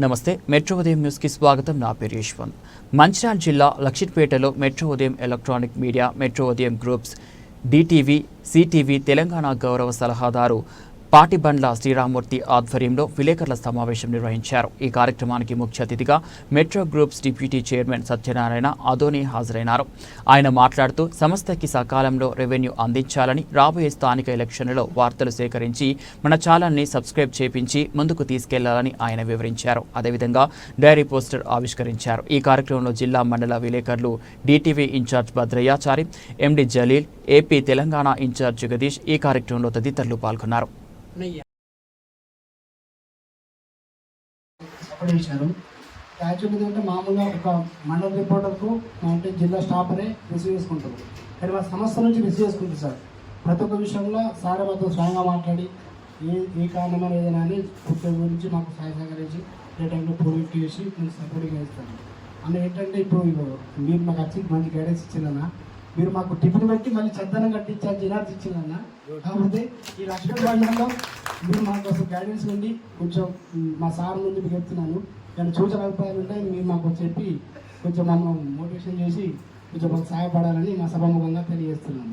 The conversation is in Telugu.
నమస్తే మెట్రో ఉదయం న్యూస్కి స్వాగతం. నా పేరు యశ్వంత్. మంచిర్యాల జిల్లా లక్షిట్పేటలో Metro Udayam electronic media Metro Udayam groups DTV CTV Telangana గౌరవ సలహాదారు పాటిబండ్ల శ్రీరామూర్తి ఆధ్వర్యంలో విలేకరుల సమావేశం నిర్వహించారు. ఈ కార్యక్రమానికి ముఖ్య అతిథిగా Metro groups deputy chairman Satyanarayana Adoni హాజరైనారు. ఆయన మాట్లాడుతూ సంస్థకి సకాలంలో రెవెన్యూ అందించాలని రాబోయే స్థానిక ఎలక్షన్లలో వార్తలు సేకరించి మన ఛానల్ని సబ్స్క్రైబ్ చేపించి ముందుకు తీసుకెళ్ళాలని ఆయన వివరించారు. అదేవిధంగా డైరీ పోస్టర్ ఆవిష్కరించారు. ఈ కార్యక్రమంలో జిల్లా మండల విలేకరులు DTV incharge Bhadrayyachari MD Jaleel AP Telangana incharge Jagadish ఈ కార్యక్రమంలో తదితరులు పాల్గొన్నారు. సపోర్ట్ చేశారు. యాక్చువల్ ఏంటంటే మామూలుగా ఒక మండల రిపోర్టర్కు అంటే జిల్లా స్టాఫరే రిసీవ్ చేసుకుంటారు. కానీ మా సంస్థ నుంచి రిసీవ్ చేసుకుంటారు సార్. ప్రతి ఒక్క విషయంలో సార్ మాతో స్వయంగా మాట్లాడి ఏ ఏ కారణమైన ఏదైనా అని ప్రతి గురించి మాకు సహాయ సహకరించి ఏ టైంలో ప్రొడక్ట్ చేసి కొంచెం సపోర్ట్గా ఇస్తాను అన్న ఏంటంటే ఇప్పుడు మీరు మాకు వచ్చి మంచి గైడెన్స్ ఇచ్చిందన్న మీరు మాకు టిఫిన్ పెట్టి మళ్ళీ చద్దనం కట్టించాలి జినార్స్ ఇచ్చిందన్న కాకపోతే ఈ లక్ష్మణ బంధంలో మీరు మాకు అసలు గైడెన్స్ నుండి కొంచెం మా సార్ నుండి మీకు చెప్తున్నాను. కానీ సూచన అభిప్రాయాలు ఉంటాయి మీరు మాకు చెప్పి కొంచెం మమ్మల్ని మోటివేషన్ చేసి కొంచెం మాకు సహాయపడాలని మా సభాముఖంగా తెలియజేస్తున్నాను.